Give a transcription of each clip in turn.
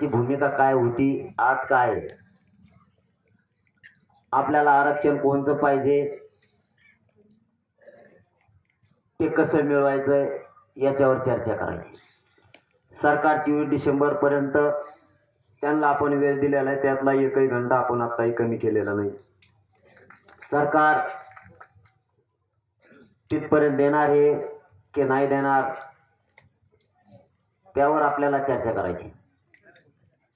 ची भूमिका काय होती आज काय? आपल्याला आरक्षण कोणचं पाहिजे? ते कसं मिळवायचं याच्यावर चर्चा करायची. सरकार चोवीस डिसेंबरपर्यंत त्यांना आपण वेळ दिलेला आहे त्यातला एकही घंटा आपण आत्ताही कमी केलेला नाही. सरकार तिथपर्यंत देणार हे की नाही देणार? त्यावर आपल्याला चर्चा करायची.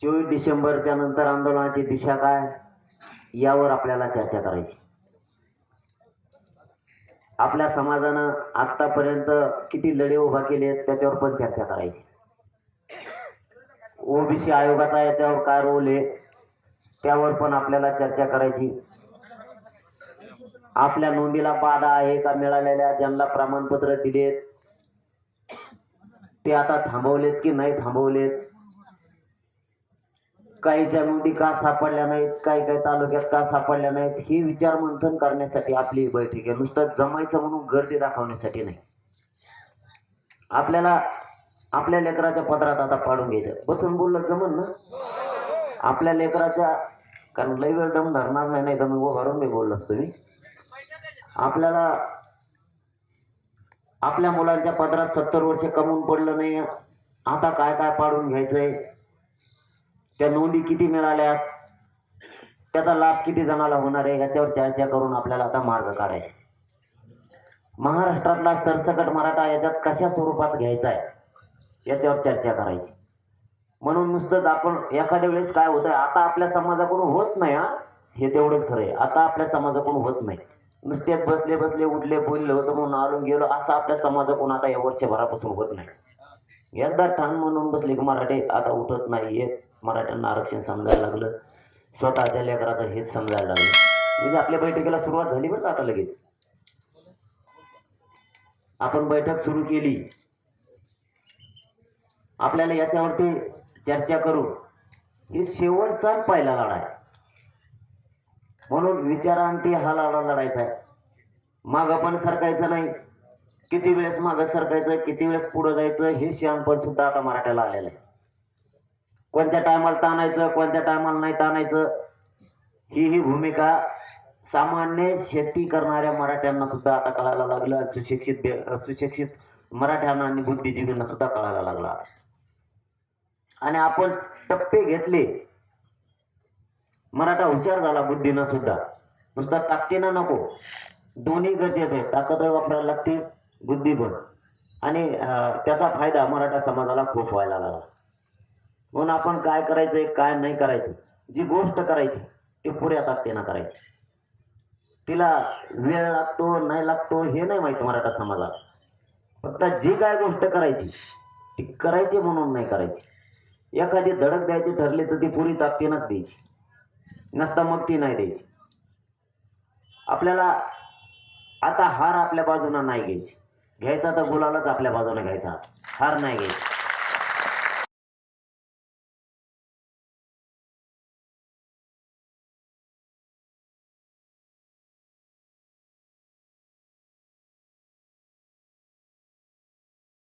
चोवीस डिसेंबरच्या नंतर आंदोलनाची दिशा काय? यावर आपल्याला चर्चा करायची. आपल्या समाजानं आत्तापर्यंत किती लढे उभा केले आहेत त्याच्यावर पण चर्चा करायची. ओबीसी आयोगाचा याच्यावर काय रोल आहे त्यावर पण आपल्याला चर्चा करायची. आपल्या नोंदीला बाधा आहे का? मिळालेल्या ज्यांना प्रमाणपत्र दिलेत ते आता थांबवलेत की नाही थांबवलेत? काहीच्या नोंदी का सापडल्या नाहीत काही काही तालुक्यात का सापडल्या नाहीत हे विचार मंथन करण्यासाठी आपली ही बैठक आहे. नुसतं जमायचं म्हणून गर्दी दाखवण्यासाठी नाही. आपल्याला आपल्या लेकराच्या पत्रात आता पाडून घ्यायचं. बसून बोललं जमन ना? आपल्या लेकराच्या कारण लई वेळ दम धरणार नाही नाही तर मी उभारून मी बोललो असतो मी. आपल्याला आपल्या मुलांच्या पदरात सत्तर वर्ष कमवून पडलं नाही. आता काय काय पाडून घ्यायचंय? त्या नोंदी किती मिळाल्या? त्याचा लाभ किती जणाला होणार आहे? याच्यावर चर्चा करून आपल्याला आता मार्ग काढायचे. महाराष्ट्रातला सरसकट मराठा याच्यात कशा स्वरूपात घ्यायचा आहे? याच्यावर चर्चा करायची. म्हणून नुसतंच आपण एखाद्या वेळेस काय होतं आता आपल्या समाजाकडून होत नाही हा? हे तेवढंच खरं आहे. आता आपल्या समाजाकडून होत नाही. नुसतेच बसले बसले उठले बोलले होतं म्हणून आलो गेलो असं आपल्या समाजाकडून आता या वर्षभरापासून होत नाही. एकदा ठाण म्हणून बसले की मराठी आता उठत नाही येत मराठ्यांना आरक्षण समजायला लागलं. स्वतःच्या लेकराचं हेच समजायला लागलं. म्हणजे आपल्या बैठकीला सुरुवात झाली बरं का आता लगेच? आपण बैठक सुरू केली. आपल्याला याच्यावरती चर्चा करू हे शेवटचा पहिला लढा आहे. म्हणून विचारांती हा लढा लढायचा आहे. मागं पण सरकायचं नाही. किती वेळेस मागं सरकायचं किती वेळेस पुढं जायचं हे शहाणपण सुद्धा आता मराठ्याला आलेलं आहे. कोणत्या टायमाला ताणायचं कोणत्या टायमाला नाही ताणायचं ही ही भूमिका सामान्य शेती करणाऱ्या मराठ्यांना सुद्धा आता कळायला लागलं. सुशिक्षित सुशिक्षित मराठ्यांना आणि बुद्धिजीवींना सुद्धा कळायला लागला आणि आपण टप्पे घेतले. मराठा हुशार झाला बुद्धीनं सुद्धा. नुसता ताकदीनं नको. दोन्ही गरजेचं आहे. ताकद वापरायला लागते बुद्धी पण. आणि त्याचा फायदा मराठा समाजाला खूप व्हायला लागला. म्हणून आपण काय करायचं काय नाही करायचं जी गोष्ट करायची ती पुऱ्या ताकदीनं करायची. तिला वेळ लागतो नाही लागतो हे नाही माहीत मराठा समाजाला. फक्त जी काय गोष्ट करायची ती करायची म्हणून नाही करायची. एखादी धडक द्यायची ठरली तर ती पुरी ताकदीनंच द्यायची. नसता मग ती नाही द्यायची. आपल्याला आता हार आपल्या बाजूनं नाही घ्यायची. घ्यायचा तर गुलालाच आपल्या बाजूने घ्यायचा. हार नाही घ्यायची.